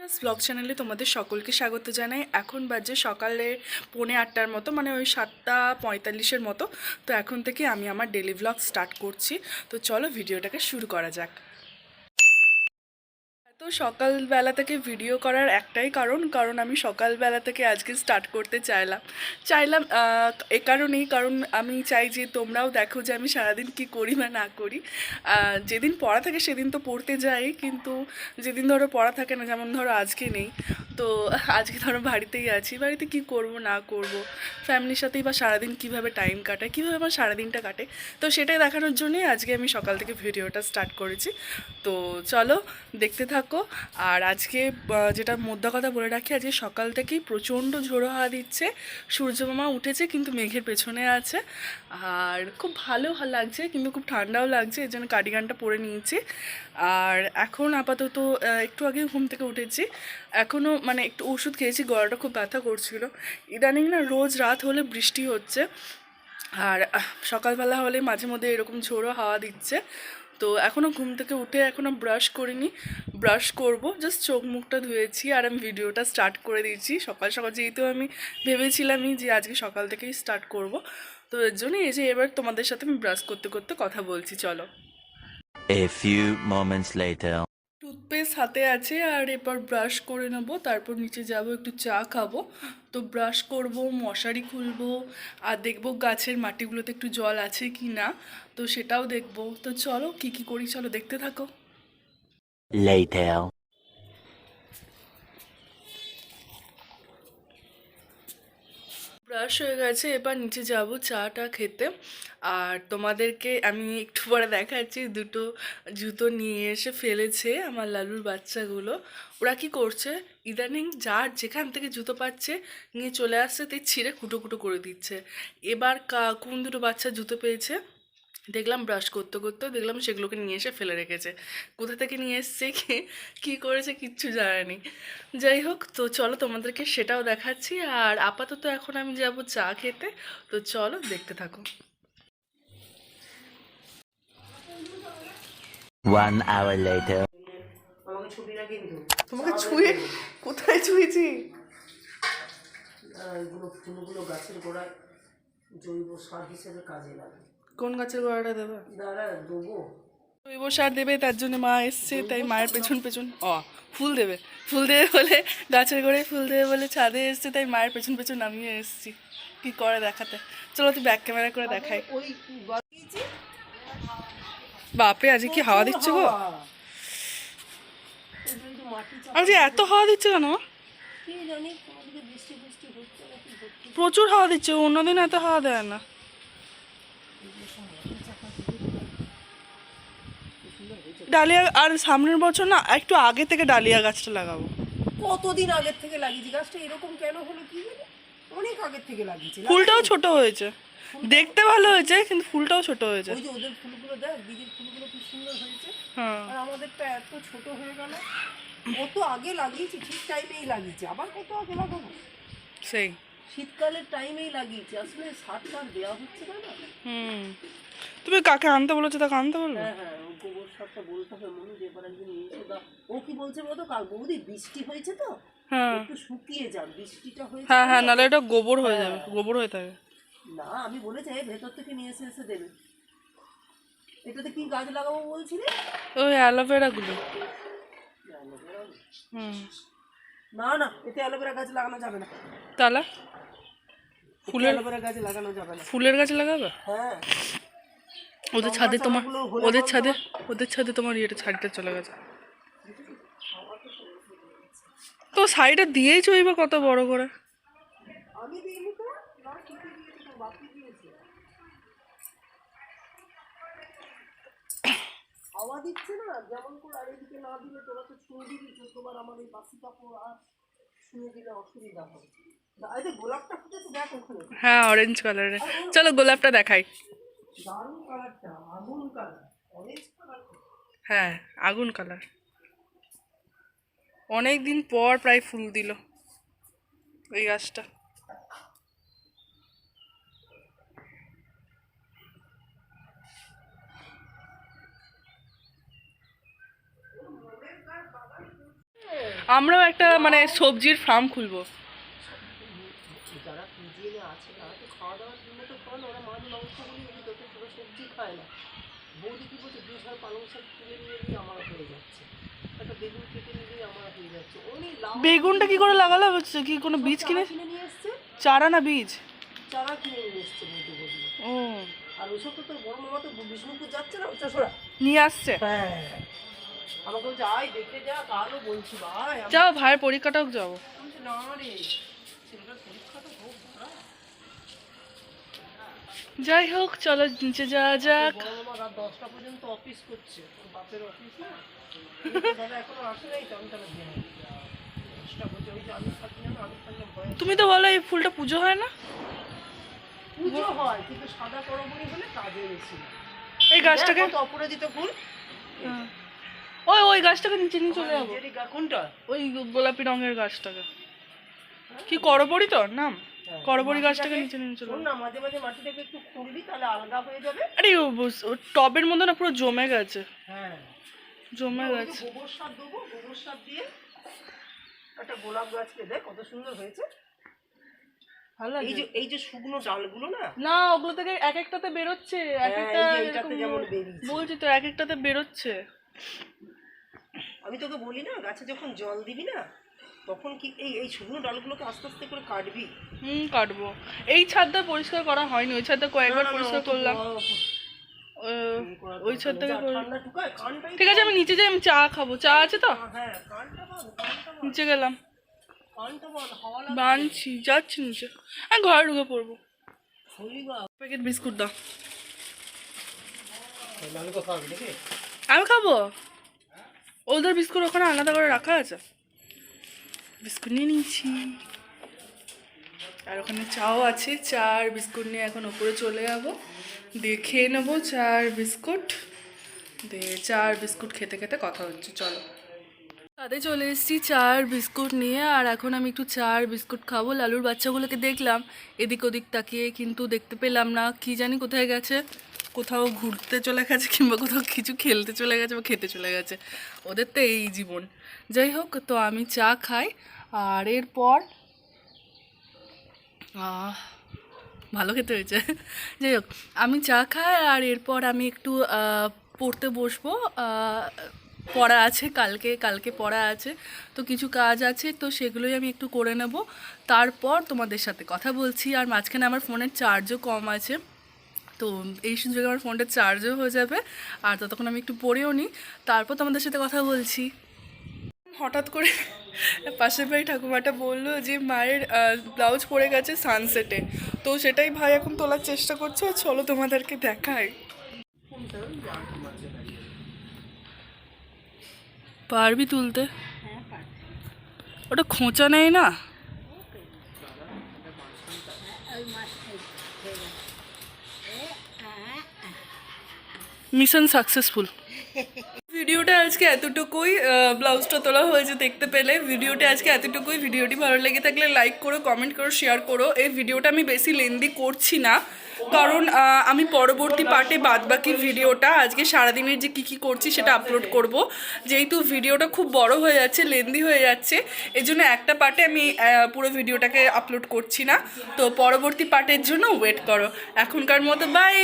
Blog চ্যানেলে তোমাদের সকলকে স্বাগত জানাই। এখন বাজে সকালে পৌনে আটটার মতো মানে ওই সাতটা পঁয়তাল্লিশের মতো। তো এখন থেকে আমি আমার ডেলি ব্লগ স্টার্ট করছি। তো চলো ভিডিওটাকে শুরু করা যাক। তো সকালবেলা থেকে ভিডিও করার একটাই কারণ কারণ আমি সকালবেলা থেকে আজকে স্টার্ট করতে চাইলাম। চাইলাম এ কারণেই, কারণ আমি চাই যে তোমরাও দেখো যে আমি সারাদিন কি করি বা না করি। যেদিন পড়া থাকে সেদিন তো পড়তে যাই, কিন্তু যেদিন ধরো পড়া থাকে না, যেমন ধরো আজকে নেই, তো আজকে ধরো বাড়িতেই আছি, বাড়িতে কি করব, না করব ফ্যামিলির সাথেই বা সারাদিন কীভাবে টাইম কাটায় কীভাবে আমার সারাদিনটা কাটে, তো সেটাই দেখানোর জন্যই আজকে আমি সকাল থেকে ভিডিওটা স্টার্ট করেছি। তো চলো, দেখতে থাকো। আর আজকে যেটা মোদ্দা কথা বলে রাখি, আজকে সকাল থেকেই প্রচণ্ড ঝোড়ো হাওয়া দিচ্ছে। সূর্যমামা উঠেছে, কিন্তু মেঘের পেছনে আছে। আর খুব ভালো লাগছে, কিন্তু খুব ঠান্ডাও লাগছে, এর জন্য কার্ডিগানটা পরে নিয়েছি। আর এখন আপাতত একটু আগে ঘুম থেকে উঠেছি। এখনও মানে একটু ওষুধ খেয়েছি, গলাটা খুব ব্যথা করছিল। ইদানিং না, রোজ রাত হলে বৃষ্টি হচ্ছে। আর সকালবেলা হলে মাঝে মধ্যে এরকম ঝোড়ো হাওয়া দিচ্ছে। তো এখনও ঘুম থেকে উঠে এখনও ব্রাশ করিনি। ব্রাশ করব জাস্ট চোখ মুখটা ধুয়েছি আর আমি ভিডিওটা স্টার্ট করে দিয়েছি। সকাল সকাল যেহেতু আমি ভেবেছিলামই যে আজকে সকাল থেকেই স্টার্ট করব। তো এর জন্য এই যে এবার তোমাদের সাথে আমি ব্রাশ করতে করতে কথা বলছি, চলো। A few moments later. Toothpaste হাতে আছে আর এবার ব্রাশ করে নেব, তারপর নিচে যাব, একটু চা খাব। তো ব্রাশ করব, মশারি খুলবো, আর দেখব গাছের মাটিগুলোতে একটু জল আছে কি না, তো সেটাও দেখব। তো চলো, কি কি করি চলো, দেখতে থাকো। ব্রাশ হয়ে গেছে, এবার নিচে যাব চাটা খেতে। আর তোমাদেরকে আমি একটু পরে দেখাচ্ছি, দুটো জুতো নিয়ে এসে ফেলেছে আমার লালুর বাচ্চাগুলো। ওরা কি করছে? ইদানিং যার যেখান থেকে জুতো পাচ্ছে নিয়ে চলে আসছে, তে ছিঁড়ে কুটো কুটো করে দিচ্ছে। এবার কা, কোন দুটো বাচ্চা জুতো পেয়েছে? দেখলাম ব্রাশ করতে করতে দেখলাম সেগুলোকে নিয়ে এসে ফেলে রেখেছে। কোথা থেকে নিয়ে এসছে কি কী করেছে কিচ্ছু জানানি। যাই হোক তো চলো তোমাদেরকে সেটাও দেখাচ্ছি। আর আপাতত এখন আমি যাব চা খেতে। তো চলো দেখতে থাকো। তোমাকে ছুঁয়ে কোথায় ছুঁয়েছি? এগুলো ফুলগুলো গাছের গোড়ায় জৈব সার হিসেবে কাজে লাগে। কোন গাছের গোড়াটা দেবে? জৈব সার দেবে তার জন্য মা এসছে তাই মায়ের পেছন পেছন। অ ফুল দেবে। ফুল দেবে বলে গাছের গোড়ায় ফুল দেবে বলে ছাদে এসছে তাই মায়ের পেছন পেছন নামিয়ে এসছি। কি করে দেখাতে? চলো তুই ব্যাক ক্যামেরা করে দেখাই। বাপে আজকে কি হাওয়া দিচ্ছে গো? মাটি চাপ আজ এত হাওয়া দিচ্ছে কেন? প্রচুর হাওয়া দিচ্ছে অন্যদিন এত হাওয়া দেয় না। ডালিয়া আর সামনের বছর না একটু আগে থেকে ডালিয়া গাছটা লাগাবো। কতদিন আগের থেকে লাগিয়েছি? গাছটা এরকম কেন হলো কি অনেক আগের থেকে লাগিয়েছি। ফুলটাও ছোট হয়েছে। দেখতে ভালো হয়েছে কিন্তু ফুলটাও ছোট হয়েছে। ওই যে ওদের ফুলগুলো দেখ দিদির ফুলগুলো কি সুন্দর হয়েছে। হ্যাঁ। আর আমাদেরটা এত ছোট হয়ে গেল। কত আগে লাগিয়েছি ঠিক টাইমেই লাগিয়েছি। আবার কত আগে লাগাবো? সেই। শীতকালের টাইমেই লাগিয়েছি। আসলে সার টার দেওয়া হচ্ছে না না। হুম। তুমি কাকে আনতে বলেছ তাকে আনতে বলব হ্যাঁ হ্যাঁ ও গোবর সারটা বলতে হবে মনে যে এবার একদিন নিয়ে এসে দাও ও কি বলছে বলতো কাল বৌদি বৃষ্টি হয়েছে তো? হ্যাঁ। একটু শুকিয়ে যান বৃষ্টিটা হয়েছে হ্যাঁ হ্যাঁ নাহলে এটা গোবর হয়ে যাবে গোবর হয়ে থাকে। না আমি বলেছি ভেতর থেকে নিয়ে এসে এসে দেবে। এটাতে কি গাছ লাগাবো বলছিলে? ওই অ্যালোভেরাগুলো হুম। না না এতে অ্যালোভেরা গাছ লাগানো যাবে না। তাহলে? ফুলের গাছ লাগানো যাবে না? ফুলের গাছ লাগাবে? হ্যাঁ। ওদের ছাদে তোমার ওদের ছাদে ওদের ছাদে তোমার ইয়েটা ছাড়িটা চলে গেছে। তো সাইডে দিয়েইছো এবার কত বড় করে? হাওয়া দিচ্ছে না যেমন করে আর এদিকে না দিলে তোরা তো ছুঁয়ে দিবি চোদ্দবার আমার এই বাসি কাপড় আর হ্যাঁ অরেঞ্জ কালারের চলো গোলাপটা দেখাই। কালার কালার হ্যাঁ আগুন কালার অনেক দিন পর প্রায় ফুল দিল। ওই গাছটা আমরাও একটা মানে সবজির ফার্ম খুলবো যারা পিজিএনে আছে তারা তো খাওয়া দাওয়ার জন্য তো খায় না ওরা মাছ মাংসগুলি এদিকে তো পুরো সবজি খায় না বৌদি কি বলছে দু ঝাড় পালং শাক তুলে নিয়ে এলেই আমার হয়ে যাচ্ছে একটা বেগুন কেটে নিলেই একটা মানে সবজির ফার্ম লাউ বেগুনটা কি করে লাগালো? হচ্ছে কি কোনো বীজ কিনে? চারা না বীজ? চারা কিনে নিয়ে এসছে ও। আর ওইসব তো তোর বড় মামা তো বিষ্ণুপুর যাচ্ছে না উচ্চাসরা নিয়ে আসছে? হ্যাঁ। আমাকে বলছে আয় দেখে যা তাহলে বলছি ভাই যাও ভাইয়ের পরীক্ষাটাও যাব না রে ছেলেটার পরীক্ষাটা হোক না যাই হোক চলো নিচে যাওয়া যাক। দশটা পর্যন্ত অফিস করছে বাপের অফিস না? এখনও আসে নাই তো আমি তাহলে তুমি তো বলো এই ফুলটা পুজো হয় না? পুজো হয় কিন্তু সাদা করমণি হলে কাজে এই গাছটাকে অপরাজিত ফুল। হ্যাঁ। ওই ওই গাছটাকে নিচে নিয়ে চলে যাব। কোনটা? ওই গোলাপি রঙের গাছটাকে। কি করবরি তো নাম? হ্যাঁ, করবড়ি গাছটাকে নিচে নিয়ে চলে না মাঝে মাঝে মাটিটাকে একটু খুঁড়বি তাহলে আলগা হয়ে যাবে। আরে ও টবের মধ্যে না পুরো জমে গেছে। হ্যাঁ। জমে গেছে। গোবর সার দেবো গোবর সার দিয়ে একটা গোলাপ গাছকে দেখ কত সুন্দর হয়েছে। ভালো এই যে এই যে শুকনো ডালগুলো না? না ওগুলো থেকে এক একটাতে বেরোচ্ছে। এক হ্যাঁ, একটা বলছি তো এক একটাতে বেরোচ্ছে। আমি তোকে বলি না গাছে যখন জল দিবি না তখন কি এই এই শুকনো ডালগুলোকে আস্তে আস্তে করে কাটবি? হুম কাটবো। এই ছাদটা পরিষ্কার করা হয়নি ওই ছাদটা কয়েকবার পরিষ্কার করলাম। ওই ঢুকায় কানটাই ঠিক আছে আমি নিচে যাই আমি চা খাব। চা আছে তো? হ্যাঁ বল নিচে গেলাম। বানছি যাচ্ছি নিচে। আমি ঘরে ঢুকে পড়ব। প্যাকেট বিস্কুট দাও। আমি খাব? ওদের বিস্কুট ওখানে আলাদা করে রাখা আছে। বিস্কুট নিয়ে নিয়েছি আর ওখানে চাও আছে, চার বিস্কুট নিয়ে এখন ওপরে চলে যাব। দিয়ে খেয়ে নেব চা আর বিস্কুট। দিয়ে চার বিস্কুট খেতে খেতে কথা হচ্ছে, চলো। তাতে চলে এসেছি চার বিস্কুট নিয়ে, আর এখন আমি একটু চার বিস্কুট খাব। লালুর বাচ্চাগুলোকে দেখলাম, এদিক ওদিক তাকিয়ে, কিন্তু দেখতে পেলাম না। কি জানি কোথায় গেছে। কোথাও ঘুরতে চলে গেছে কিংবা কোথাও কিছু খেলতে চলে গেছে বা খেতে চলে গেছে, ওদের তো এই জীবন। যাই হোক, তো আমি চা খাই, আর এরপর ভালো খেতে হয়েছে। যাই হোক, আমি চা খাই, আর এরপর আমি একটু পড়তে বসবো। পড়া আছে, কালকে কালকে পড়া আছে, তো কিছু কাজ আছে, তো সেগুলোই আমি একটু করে নেব। তারপর তোমাদের সাথে কথা বলছি, আর মাঝখানে আমার ফোনের চার্জও কম আছে। তো এই সুযোগে আমার ফোনটা চার্জও হয়ে যাবে। আর ততক্ষণ আমি একটু পড়েও নিই। তারপর তোমাদের সাথে কথা বলছি। হঠাৎ করে পাশের বাড়ি ঠাকুমাটা বলল যে মায়ের ব্লাউজ পরে গেছে সানসেটে তো সেটাই ভাই এখন তোলার চেষ্টা করছে। চলো তোমাদেরকে দেখায় পারবি তুলতে? ওটা খোঁচা নেই না? Mission successful. ভিডিওটা আজকে এতটুকুই ব্লাউজটা তোলা হয়েছে দেখতে পেলে। ভিডিওটা আজকে এতটুকুই। ভিডিওটি ভালো লেগে থাকলে লাইক করো কমেন্ট করো শেয়ার করো। এই ভিডিওটা আমি বেশি লেন্দি করছি না, কারণ আমি পরবর্তী পার্টে বাদবাকি ভিডিওটা, আজকে সারাদিনের যে কী কী করছি সেটা আপলোড করব। যেহেতু ভিডিওটা খুব বড় হয়ে যাচ্ছে লেন্দি হয়ে যাচ্ছে এই জন্য একটা পার্টে আমি পুরো ভিডিওটাকে আপলোড করছি না। তো পরবর্তী পার্টের জন্য ওয়েট করো। এখনকার মতো বাই